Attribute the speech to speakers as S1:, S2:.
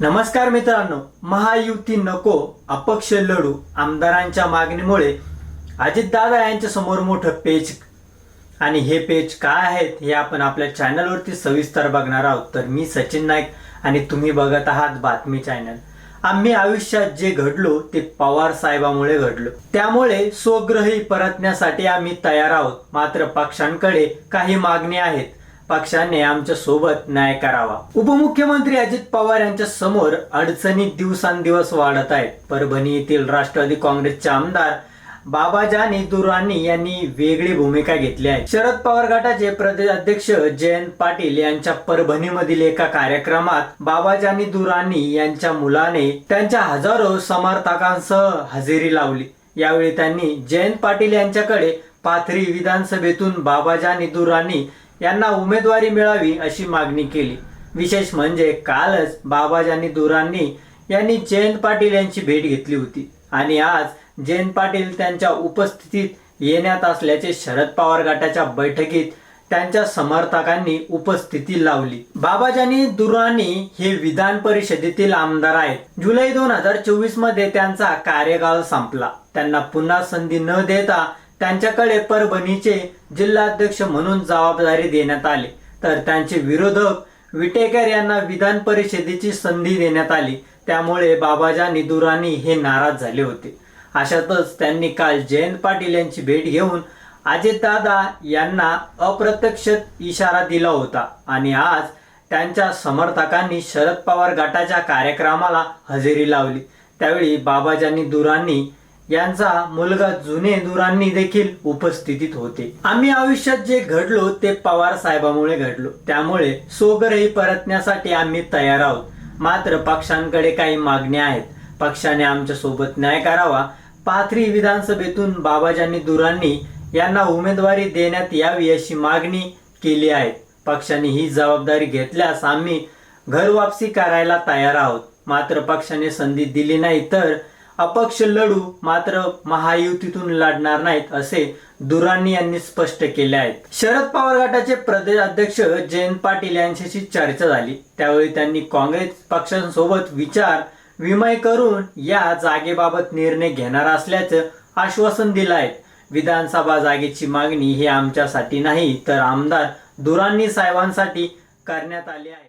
S1: नमस्कार मित्रांनो महायुती नको अपक्ष लढू आमदारांच्या मागणीमुळे अजितदादा यांच्या समोर मोठं पेज आणि हे पेज काय आहेत हे आपण आपल्या चॅनलवरती सविस्तर बघणार आहोत. तर मी सचिन नाईक आणि तुम्ही बघत आहात बातमी चॅनल. आम्ही आयुष्यात जे घडलो ते पवार साहेबामुळे घडलो. त्यामुळे स्वग्रही परतण्यासाठी आम्ही तयार आहोत. मात्र पक्षांकडे काही मागणी आहेत. पक्षाने आमच्यासोबत न्याय करावा. उपमुख्यमंत्री अजित पवार यांच्या समोर अडचणी दिवसांदिवस वाढत आहेत. परभणी येथील राष्ट्रवादी काँग्रेसचे आमदार बाबाजानी दुरानी यांनी वेगळी भूमिका घेतली आहे. शरद पवार गटाचे प्रदेश अध्यक्ष जयंत पाटील यांच्या परभणीमधील एका कार्यक्रमात बाबाजानी दुरानी यांच्या मुलाने त्यांच्या हजारो समर्थकांसह हजेरी लावली. यावेळी त्यांनी जयंत पाटील यांच्याकडे पाथरी विधानसभेतून बाबाजानी दुरानी यांना उमेदवारी मिळावी अशी मागणी केली. विशेष म्हणजे कालच बाबाजानी दुरांनी यांनी जयंत पाटील यांची भेट घेतली होती. आणि आज जयंत पाटील त्यांच्या उपस्थितीत येण्यात असल्याचे शरद पवार गटाच्या बैठकीत त्यांच्या समर्थकांनी उपस्थिती लावली. बाबाजानी दुरानी हे विधान परिषदेतील आमदार आहेत. जुलै दोन हजार चोवीसमध्ये त्यांचा कार्यकाळ संपला. त्यांना पुन्हा संधी न देता त्यांच्याकडे परभणीचे जिल्हाध्यक्ष म्हणून जबाबदारी देण्यात आली. तर त्यांचे विरोधक विटेकर यांना विधान परिषदेची संधी देण्यात आली. त्यामुळे बाबाजानी दुरानी हे नाराज झाले होते. अशातच त्यांनी काल जयंत पाटील यांची भेट घेऊन अजितदादा यांना अप्रत्यक्ष इशारा दिला होता आणि आज त्यांच्या समर्थकांनी शरद पवार गटाच्या कार्यक्रमाला हजेरी लावली. त्यावेळी बाबाजानी दुरांनी यांचा मुलगा जुने दुरांनी देखील उपस्थितीत होते. आम्ही आयुष्यात जे घडलो ते पवार साहेबामुळे घडलो. त्यामुळे सोगरही परतण्यासाठी आम्ही तयार आहोत. मात्र पक्षांकडे काही मागण्या आहेत. पक्षाने आमच्यासोबत न्याय करावा. पाथरी विधानसभेतून बाबाजानी दुरांनी यांना उमेदवारी देण्यात यावी अशी मागणी केली आहे. पक्षाने ही जबाबदारी घेतल्यास आम्ही घर वापसी करायला तयार आहोत. मात्र पक्षाने संधी दिली नाही तर अपक्ष लढू मात्र महायुतीतून लढणार नाहीत असे दुरांनी यांनी स्पष्ट केले आहेत. शरद पवार गटाचे प्रदेश अध्यक्ष जयंत पाटील यांच्याशी चर्चा झाली. त्यावेळी त्यांनी काँग्रेस पक्षांसोबत विचार विमय करून या जागेबाबत निर्णय घेणार असल्याचं आश्वासन दिलं आहे. विधानसभा जागेची मागणी ही आमच्यासाठी नाही तर आमदार दुरांनी साहेबांसाठी करण्यात आली आहे.